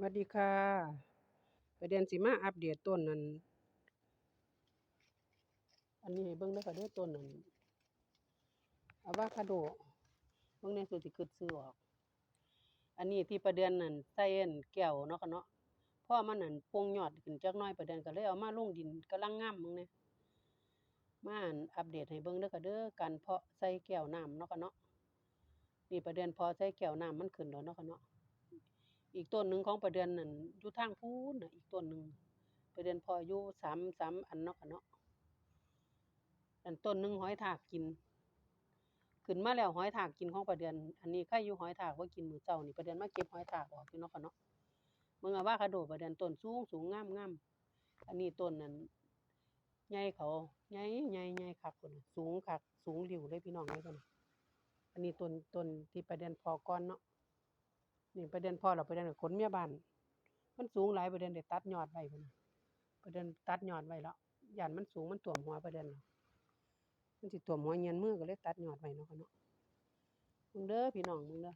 สวัสดีค่ะประเด็นสิมาอัปเดตต้นนั้น อันนี้ให้เบิ่งเด้ค่ะด้อต้นนั้นอะวาคาโดเบิ่งในสุสิคิดซื้อออก อันนี้ที่ประเด็นนั้นใส่อันแก้วเนาะค่ะเนาะพ่อมันนั่นป่งยอดขึ้นจักน่อยประเด็นก็เลยเอามาลงดินกำลังงามมึงเนี่ยมาอันอัปเดตให้เบิ่งเด้อค่ะเด้อการเพาะใส่แก้วน้ำเนาะค่ะเนาะนี่ประเด็นพอใส่แก้วน้ำมันขึ้นแล้วเนาะค่ะเนาะ อีกต้นหนึ่งของประเดือนนั่นอยู่ทางพูนน่ะอีกต้นหนึ่งประเดือนพออยู่สามสามอันเนาะค่ะเนาะอันต้นหนึ่งหอยทากกิน ขึ้นมาแล้วหอยทากกินของประเดือน อันนี้ใครอยู่หอยทากว่ากินมือเช้านี่ประเดือนมาเก็บหอยทากออกอยู่เนาะค่ะเนาะเบิ่งอะว่าคาโดประเดือนต้นสูงสูงงามงามอันนี้ต้นนั้นใหญ่เขาใหญ่ใหญ่ใหญ่คักพุ่นสูงคักสูงหลิวเลยพี่น้องเลยพุ่นอันนี้ต้นต้นที่ประเดือนพอก่อนเนาะ นี่ประเด็นพ่อเราประเด็นขนเมียบ้าน มันสูงหลายประเด็นได้ตัดยอดไว้พุ่นประเด็นตัดยอดไว้แล้วย่านมันสูงมันท่วมหัวประเด็นมันสิท่วมหัวเงียนมือก็เลยตัดยอดไว้เนาะค่ะเนาะมึงเด้อพี่น้องมึงเด้อ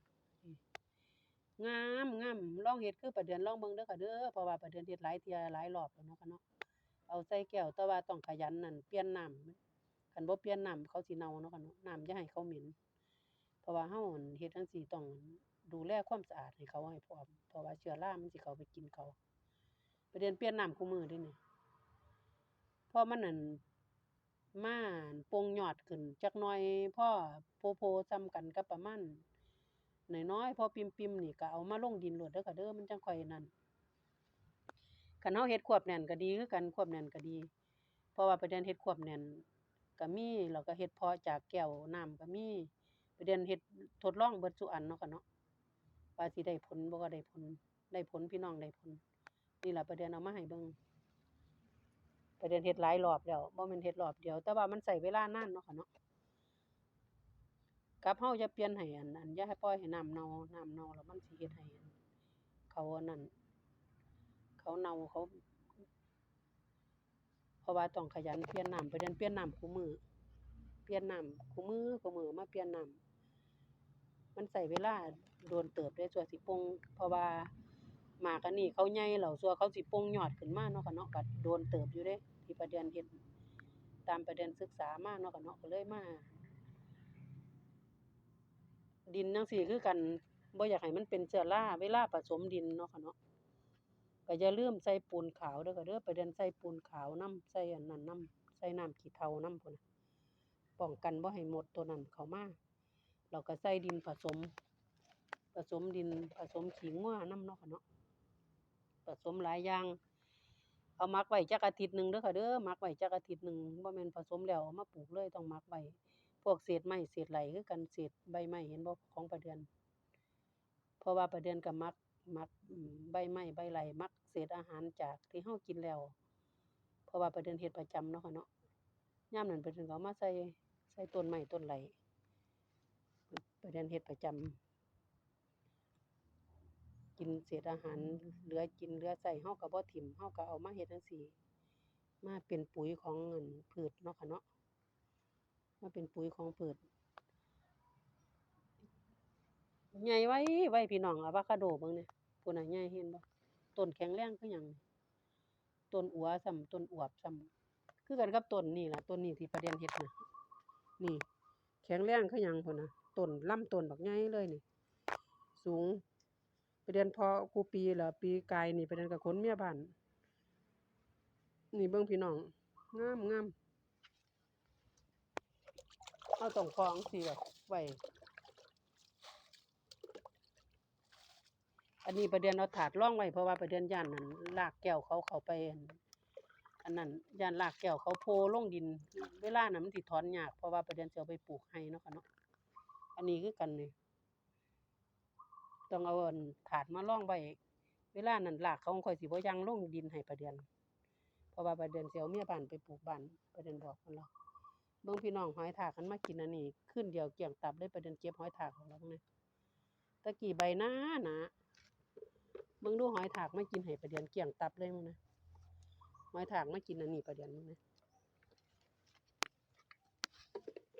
งามงามลองเฮ็ดคือประเด็นลองเบิ่งเด้อค่ะเด้อเพราะว่าประเด็นเฮ็ดหลายเทียหลายรอบแล้วเนาะค่ะเนาะเอาใส่แก้วแต่ว่าต้องขยันนั่นเปลี่ยนน้ำคันบ่เปลี่ยนน้ำเขาสิเน่าเนาะค่ะเนาะน้ำอย่าให้เขาเหม็นเพราะว่าเฮาเฮ็ดจั่งซี้ต้อง ดูแลความสะอาดให้เขาให้พร้อมเพราะว่าเชื้อรามันสิเขาไปกินเขาประเด็นเปลี่ยนน้ำคุมื้อเดะนี่พอมันนั่นมานป่งยอดขึ้นจักหน่อยพ่อโพๆส่ำกันกับประมาณน้อยๆพอปิ่มนี่ก็เอามาลงดินโลดเด้อค่ะเด้อมันจังค่อยนั่นคันเฮาเฮ็ดควบแน่นก็ดีคือกันควบแน่นก็ดี เพราะว่าประเด็นเฮ็ดควบแน่นก็มีแล้วก็เฮ็ดพาะจากแก้วน้ำก็มีประเด็นเฮ็ดทดลองเบิดซุอันเนาะค่ะเนาะ ว่าสิได้ผลบ่ก็ได้ผล ได้ผลพี่น้องได้ผล นี่แหละประเด็นเอามาให้เบิ่งประเด็นเฮ็ดหลายรอบแล้วบ่แม่นเฮ็ดรอบเดียว แต่ว่ามันใช้เวลานานเนาะค่ะเนาะกับเฮาอย่าเปลี่ยนให้อันอันอย่าให้ปล่อยให้น้ำเน่าน้ำเน่าแล้วมันสิเฮ็ดให้อันเขาอันนั้นเขาเน่าเขาเพราะว่าต้องขยันเปลี่ยนน้ำประเด็นเปลี่ยนน้ำคุมื้อเปลี่ยนน้ำคุมื้อคุมื้อมาเปลี่ยนน้ำมันใช้เวลา โดนเติบเดะสั่วสิปงเพราะว่าหมากันนี้เขาใหญ่แล้วสั่วเขาสิปงยอดขึ้นมาเนาะค่ะเนาะก็โดนเติบอยู่เดะที่ประเด็นเฮ็ดตามประเด็นศึกษามาเนาะค่ะเนาะก็เลยมาดินจั่งซี้คือกันบ่อยากให้มันเป็นเชื้อราเวลาผสมดินเนาะค่ะเนาะก็อย่าลืมใส่ปูนขาวเด้อค่ะเด้อประเด็นใส่ปูนขาวนำใส่อันนั้นนำใส่น้ำขี้เถ้านำพุ่นะป้องกันบ่ให้หมดตัวนั้นเข้ามาแล้วก็ใส่ดินผสม ผสมดินผสมขี้งัวน้ำเนาะค่ะเนาะผสมหลายอย่าง เอามักไว้จักอาทิตย์หนึ่งเด้อค่ะเด้อมักไว้จักอาทิตย์หนึ่งบ่แม่นผสมแล้วมาปลูกเลยต้องมักไว้พวกเศษไม้เศษไหลคือกันเศษใบไม้เห็นบ่ของประเดือน เพราะว่าประเดือนก็มักมักใบไม้ใบไหลมักเศษอาหารจากที่เฮากินแล้ว เพราะว่าประเดือนเฮ็ดประจำเนาะค่ะเนาะยามนั้นประเดือนก็เอามาใส่ใส่ต้นไม้ต้นไหลประเด็นเฮ็ดประจำ กินเศษอาหารเหลือกินเหลือใช้เราก็บ่ถิ้มเราก็เอามาเฮ็ดจั่งซี้มาเป็นปุ๋ยของอั่นพืชเนาะค่ะเนาะมาเป็นปุ๋ยของพืชใหญ่ไว้ไว้พี่น้องอะโวคาโดเบิ่งแหน่พู้นน่ะใหญ่เห็นบ่ต้นแข็งแรงคือหยังต้นอัวส่ำต้นอวบส่ำคือกันกับต้นนี่ล่ะต้นนี้ที่ประเด็นเฮ็ดน่ะนี่ แข็งแรงคือหยังพุ่นน่ะต้นลำต้นบักใหญ่เลยนี่ สูง ไปเดือนพอกูปีละปีกายนี่ไปเดือนกับขนเมียบ้านนี่เบิ่งพี่น้องงามงามเอาต้องคล้องสิแบบไว้อันนี้ประเด็นเอาถาดร่องไว้เพราะว่าประเด็นย่านนั้นลากแก้วเขาเขาไปอันอันนั้นย่านลากแก้วเขาโพลงดิน เวลานั้นมันสิถอนยากเพราะว่าประเด็นสิเอาไปปลูกให้เนาะค่ะเนาะอันนี้คือกันนี่ ต้องเอาอั่นถาดมาร่องไว้เวลานั้นรากเขาคอยสิบ่ยังลงดินให้ประเดือนเพราะว่าประเดือนสิเอาเมียบ้านไปปลูกบ้านประเดือนบอกเพิ่นแล้วเบิ่งพี่น้องหอยทากันมากินอันนี้คืนเดียวเกลี้ยงตับเลยประเดือนเก็บหอยทากของเราเบิ่งตะกี้ใบหน้าหนาเบิ่งดูหอยทากมากินให้ประเดือนเกลี้ยงตับเลยมึงนะหอยทากมากินอันนี้ประเดือนมึงนะ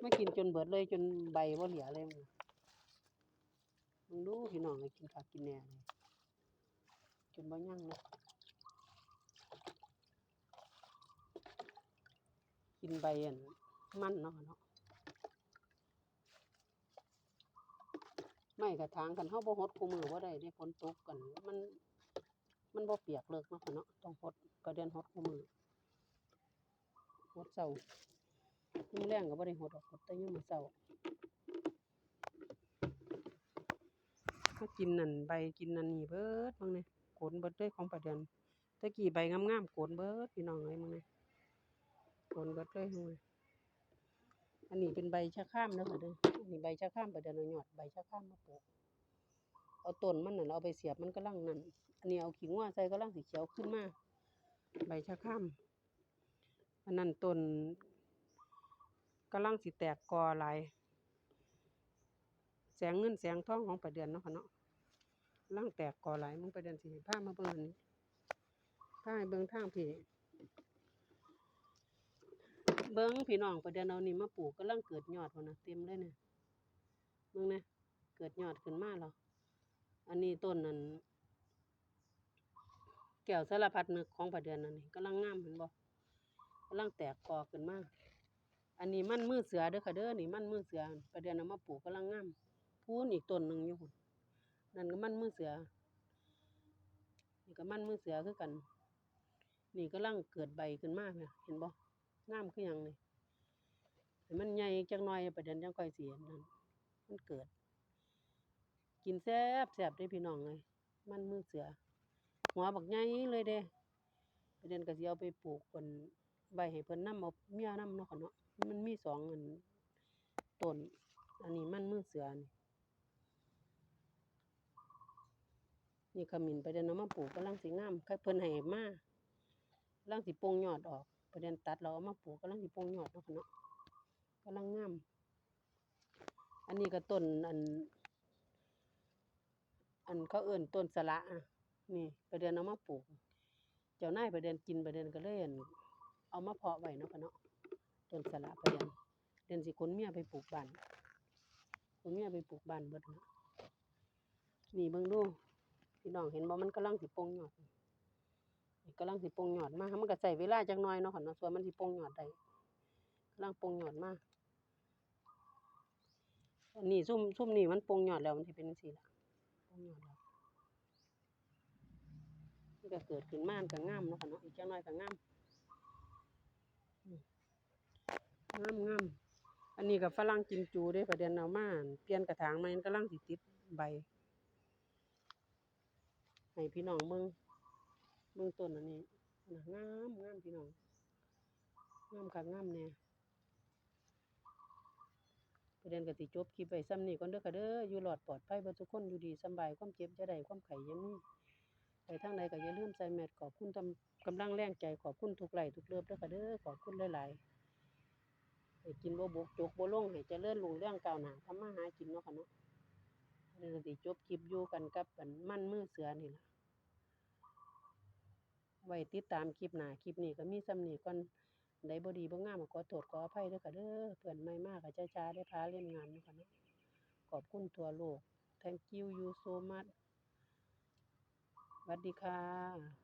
มากินจนเบิดเลยจนใบบ่าเหลือเลยมึง มึงดูพี่น้องให้กินข้าวกินแหน่เลยจนบ่ยั่งเนาะกินใบอันมันเนาะเนาะไม่กระถางกันเฮาบ่ฮดคู่มือบ่ได้เด้ฝนตกกัน มัน มันบ่เปียกเลิกเนาะเนาะต้องฮดก็เดือนฮดคู่มือฮดเช้ายามแลงก็บ่ได้ฮดดอกฮดแต่ยามมื้อเช้า ก็กินนั่นใบกินนั่นนี่เบิดบางเนี่ยโกนเบิดเลยของประเดือนต่กี้ใบงามๆโกนเบิดพี่น้องเอ้ยมึงเนี่ยโกนเบิดเลยมึงอันนี้เป็นใบชะครามเด้อค่ะเด้ออันนี้ใบชะครามประเดือนเอายอดใบชะครามมาปลูกเอาต้นมันน่ะเอาไปเสียบมันกำลังนั่นอันนี้เอาขิงว่าใส่กำลังสีเขียวขึ้นมาใบชะครามอันนั้นต้นกำลังสิแตกกอหลาย แสงเงินแสงทองของประเดือนเนาะค่ะเนาะกำลังแตกก่อไหลมึงประเดือนสิให้ามาเบิ่งนนี้าเบิ่งทางพี่เบิ่งพี่น้องประเดือนเอานี่มาปลูกกำลังเกิดยอดพุ่นะเต็มเลยเนี่ยเบิ่งนะเกิดยอดขึ้นมาแล้วอันนี้ต้นนั้นแก้วสารพัดนึกของประเดือนนั่นนี่กำลังงามเห็นบ่กำลังแตกกอขึ้นมาอันนี้มันมือเสือเด้อค่ะเด้อนี่มันมือเสือประเดือนเอามาปลูกกำลังงาม พูนอีกต้นหนึ่งอยู่พุ่นนั่นก็มันมือเสือ นี่ก็มันมือเสือคือกัน นี่กำลังเกิดใบขึ้นมาแม่เห็นบ่งามคือหยังนี่มันใหญ่จักหน่อยประเดือนจังค่อยสิเห็นนั่นมันเกิด กินแซ่บแซ่บเด้พี่น้องเอ้ยมันมือเสือ หัวบักใหญ่เลยเด้ประเด็นก็สิเอาไปปลูกเพิ่นไว้ให้เพิ่นนำเอาเมียนำเนาะค่ะเนาะมันมีสองอันต้นอันนี้มันมือเสือนี่ นี่ขมิ้นประเด็นเอามาปลูกกำลังสิงามใครเพิ่นให้มากำลังสิโป่งยอดออก ประเด็นตัดแล้วเอามาปลูกกำลังสิโป่งยอดเนาะค่ะเนาะกำลังงามอันนี้ก็ต้นอัน อันเขาเอิ้นต้นสะระอะนี่ประเด็นเอามาปลูก เจ้านายประเด็นกินประเด็นก็เล่นเอามาเพาะไว้เนาะค่ะเนาะต้นสะระประเด็นเดือนสิขนเมียไปปลูกบ้านขนเมียไปปลูกบ้านเบิดนะนี่เบิ่งดู พี่น้องเห็นบ่มันกำลังสิโป่งยอดนี่กำลังสิโป่งยอดมามันก็ใช้เวลาจักหน่อยเนาะค่ะเนาะส่วนมันสิโป่งยอดได้กำลังโป่งยอดมากอันนี้ซุ่มซุ่มนี่มันโป่งยอดแล้วมันสิเป็นจังซี่ล่ะต้นยอดแล้วมันก็เกิดขึ้นมามันก็งามเนาะค่ะเนาะอีกจักหน่อยก็งามอืมงามงามอันนี้ก็ฝรั่งกิมจูเด้ประเด็นเอามานเปลี่ยนกระถางใหม่มันกำลังสิติดใบ ให้พี่น้องเบิ่งเบิ่งต้นอันนี้นะงามงามพี่น้องงามคักงามแน่ประเด็นก็สิจบคลิปไว้ซ้ำนี้ก่อนเด้อค่ะเด้ออยู่รอดปลอดภัยเบ่ทุกคนอยู่ดีสบายความเจ็บจะได้ความไข้อย่ามีไปทางใดก็อย่าลืมใส่แมสขอบคุณตำกำลังแรงใจขอบคุณทุกไหลทุกเลิฟเด้อค่ะเด้อขอบคุณหลายๆให้กินบ่บกจกบ่ลงให้เจริญรุ่งเรื่องก้าวหน้าทำมาหากินเนาะค่ะเนาะ ดี๋ยวสิจบคลิปอยู่กันกับอันมันมือเสือนี่ล่ะไว้ติดตามคลิปหน้าคลิปนี้ก็มีส่ำนีก่อนไดบ่ดีบ่งามก็ขอโทษขออภัยเด้อค่ะเด้อเพื่อนไม่มาก็ช้าๆได้พาเล่นงานด้วยค่ะเนาะขอบคุณทัวโลก thank you you so much สวัสดีค่ะ